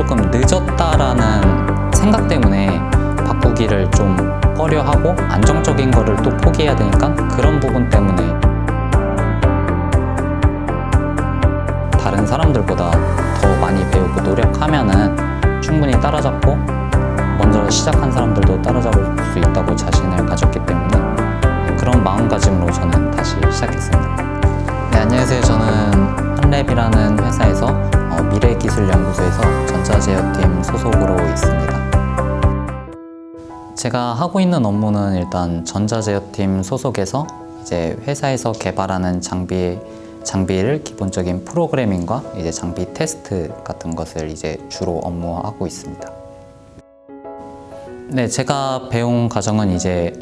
조금 늦었다라는 생각 때문에 바꾸기를 좀 꺼려하고 안정적인 거를 또 포기해야 되니까 그런 부분 때문에 다른 사람들보다 더 많이 배우고 노력하면은 충분히 따라잡고 먼저 시작한 사람들도 따라잡을 수 있다고 자신을 가졌기 때문에 그런 마음가짐으로 저는 다시 시작했습니다. 네, 안녕하세요. 저는 한랩이라는 회사에서 어, 미래기술연구소에서 전자제어팀 소속으로 있습니다. 제가 하고 있는 업무는 일단 전자제어팀 소속에서 이제 회사에서 개발하는 장비 장비를 기본적인 프로그래밍과 이제 장비 테스트 같은 것을 이제 주로 업무하고 있습니다. 네, 제가 배운 과정은 이제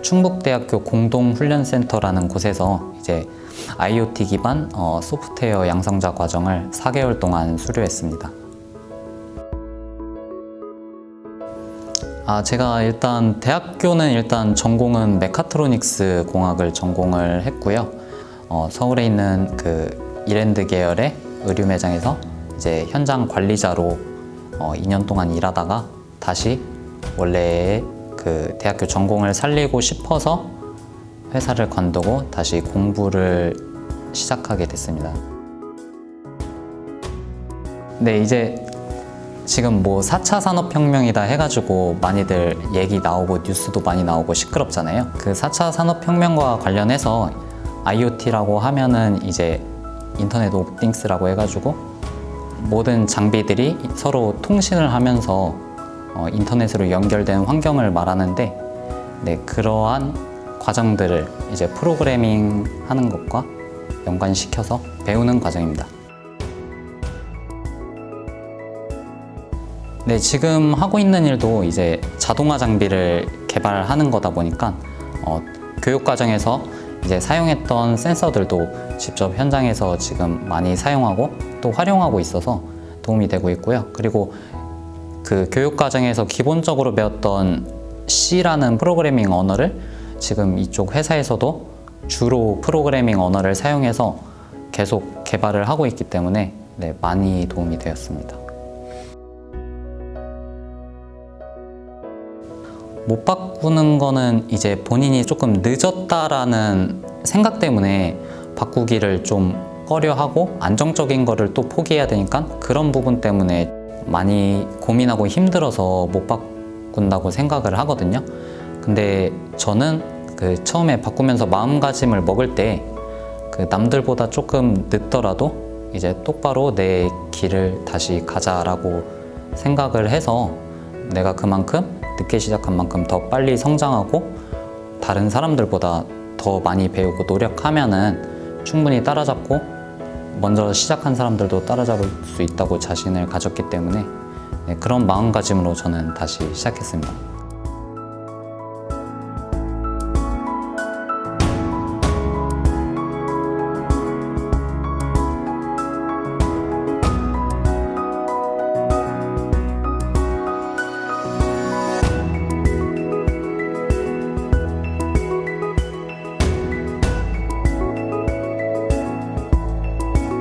충북대학교 공동훈련센터라는 곳에서 이제 IoT 기반 어, 소프트웨어 양성자 과정을 4개월 동안 수료했습니다. 아, 제가 일단 대학교는 일단 전공은 메카트로닉스 공학을 전공을 했고요. 어, 서울에 있는 그 이랜드 계열의 의류 매장에서 이제 현장 관리자로 어, 2년 동안 일하다가 다시 원래 그 대학교 전공을 살리고 싶어서 회사를 관두고 다시 공부를 시작하게 됐습니다. 네, 이제 지금 뭐 4차 산업혁명이다 해가지고 많이들 얘기 나오고 뉴스도 많이 나오고 시끄럽잖아요. 그 4차 산업혁명과 관련해서 IoT라고 하면은 이제 인터넷 오브 띵스라고 해가지고 모든 장비들이 서로 통신을 하면서 어, 인터넷으로 연결된 환경을 말하는데 네, 그러한 과정들을 이제 프로그래밍 하는 것과 연관시켜서 배우는 과정입니다. 네, 지금 하고 있는 일도 이제 자동화 장비를 개발하는 거다 보니까 어, 교육 과정에서 이제 사용했던 센서들도 직접 현장에서 지금 많이 사용하고 또 활용하고 있어서 도움이 되고 있고요. 그리고 그 교육 과정에서 기본적으로 배웠던 C라는 프로그래밍 언어를 지금 이쪽 회사에서도 주로 프로그래밍 언어를 사용해서 계속 개발을 하고 있기 때문에 네, 많이 도움이 되었습니다. 못 바꾸는 거는 이제 본인이 조금 늦었다라는 생각 때문에 바꾸기를 좀 꺼려하고 안정적인 거를 또 포기해야 되니까 그런 부분 때문에 많이 고민하고 힘들어서 못 바꾼다고 생각을 하거든요. 근데 저는 그 처음에 바꾸면서 마음가짐을 먹을 때 그 남들보다 조금 늦더라도 이제 똑바로 내 길을 다시 가자라고 생각을 해서 내가 그만큼 늦게 시작한 만큼 더 빨리 성장하고 다른 사람들보다 더 많이 배우고 노력하면은 충분히 따라잡고 먼저 시작한 사람들도 따라잡을 수 있다고 자신을 가졌기 때문에 네, 그런 마음가짐으로 저는 다시 시작했습니다.